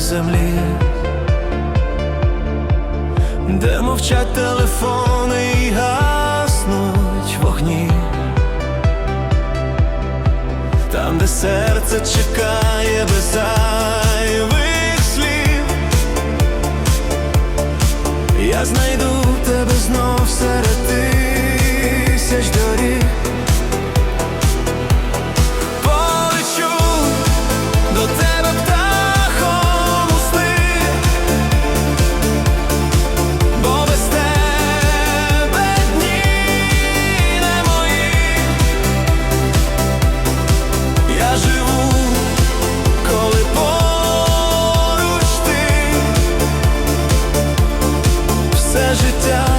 землі, де мовчать телефони і гаснуть вогні, там, де серце чекає без зайвих слів, я знайду. agitar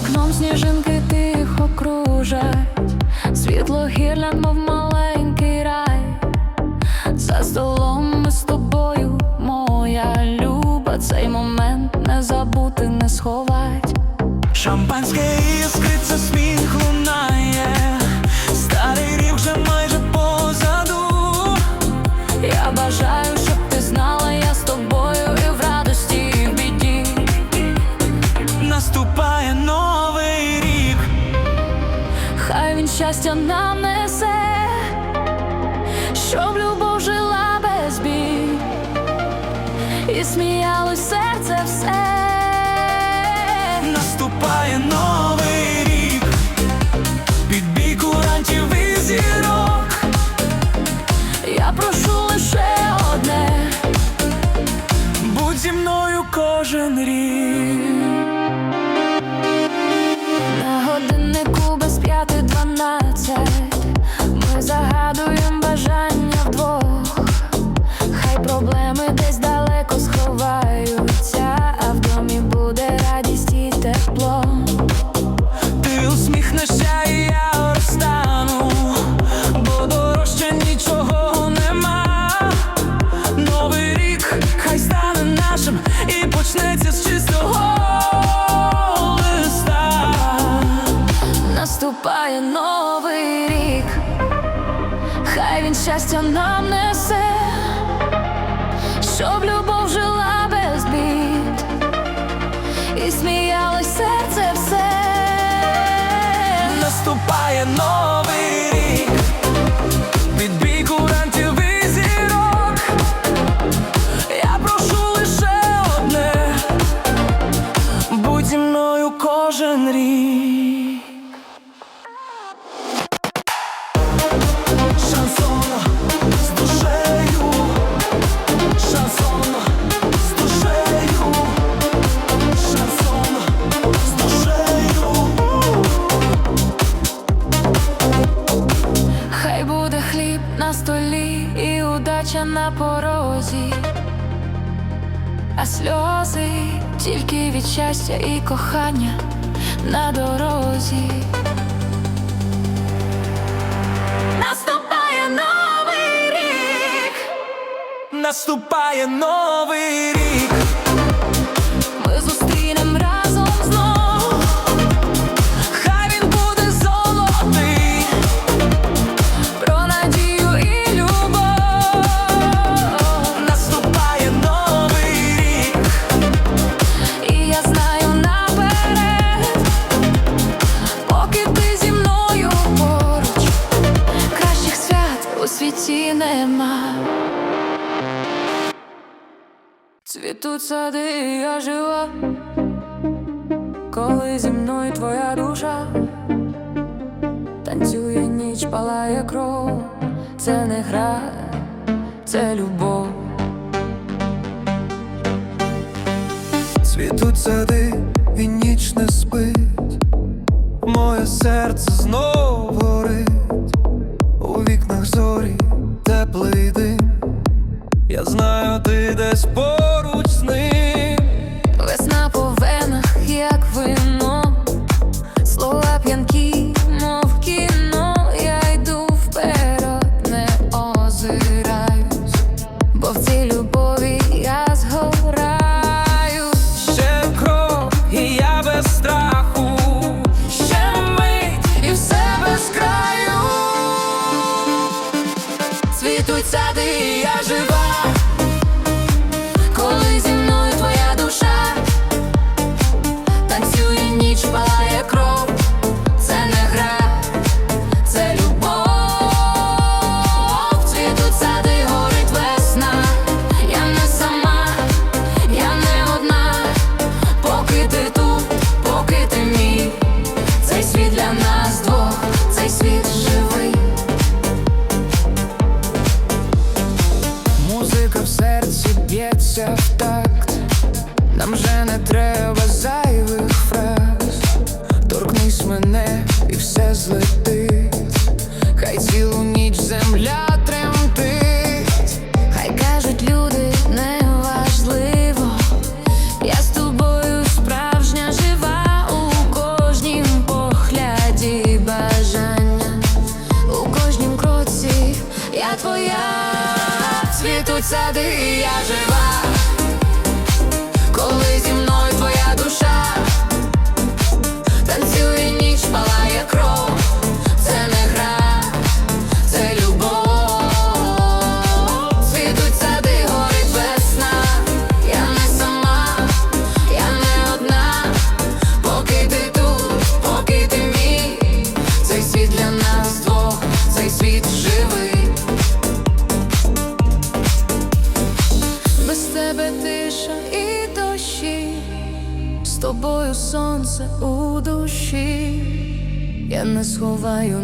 вікном сніжинки тихо кружать, світло гірлян мов маленький рай, за столом ми з тобою, моя люба, цей момент не забути, не сховать. Шампанське іскри, це сміх лунає. I'm not і сміялось серце все наступає но. щастя і кохання на дорозі. Наступає новий рік, наступає новий рік. світі нема. Цвітуть сади, я жива, коли зі мною твоя душа танцює ніч, палає кров, це не гра, це любов. Цвітуть сади, і ніч не спить, моє серце знову. знаю, ти десь по.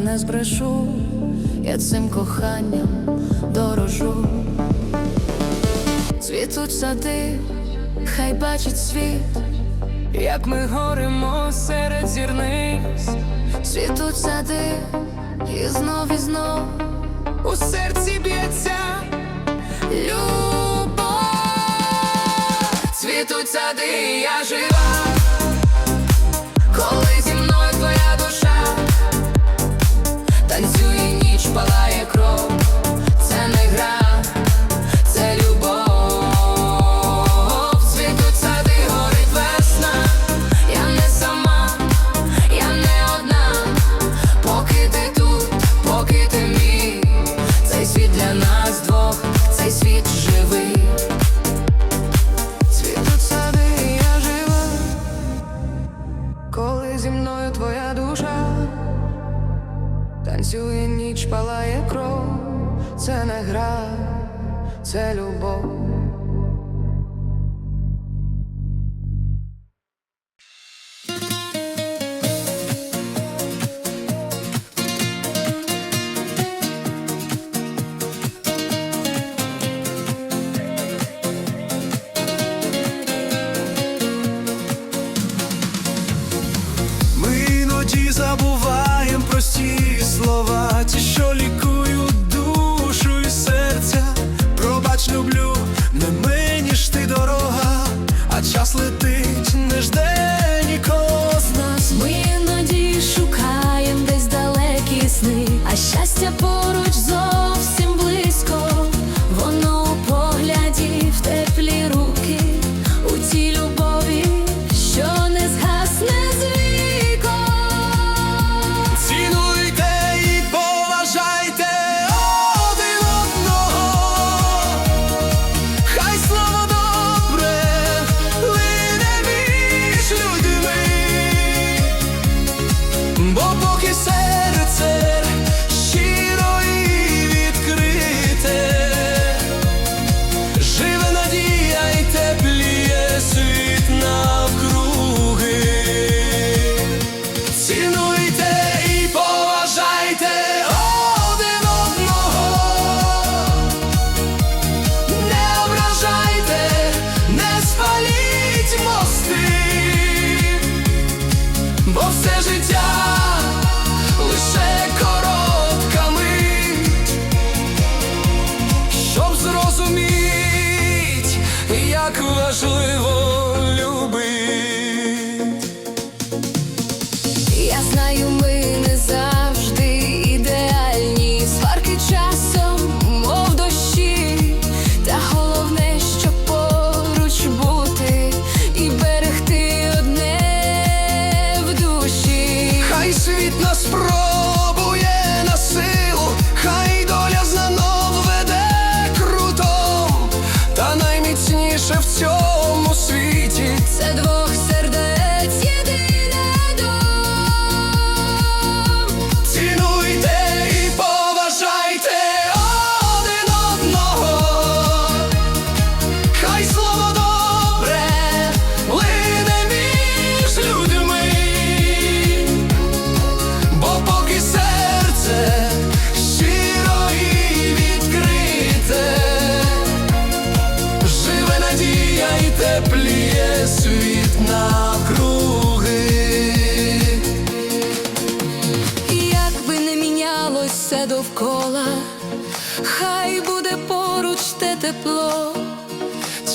не збрешу, я цим коханням дорожу, цвітуть сади, хай бачить світ, як ми горимо серед зірниць, цвітуть сади, і знов і знов. У серці б'ється любов, цвітуть сади, я жива. Танцює ніч палає кров, це не гра, це любов.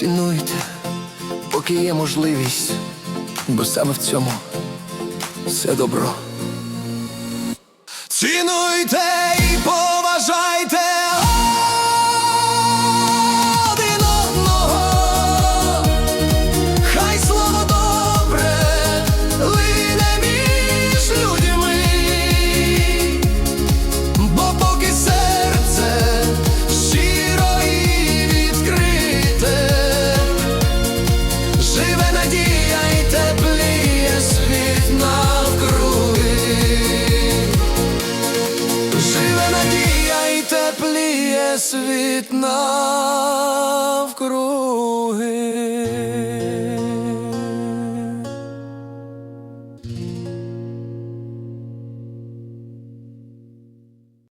Цінуйте, поки є можливість, бо саме в цьому все добро. Цінуйте і поважайте.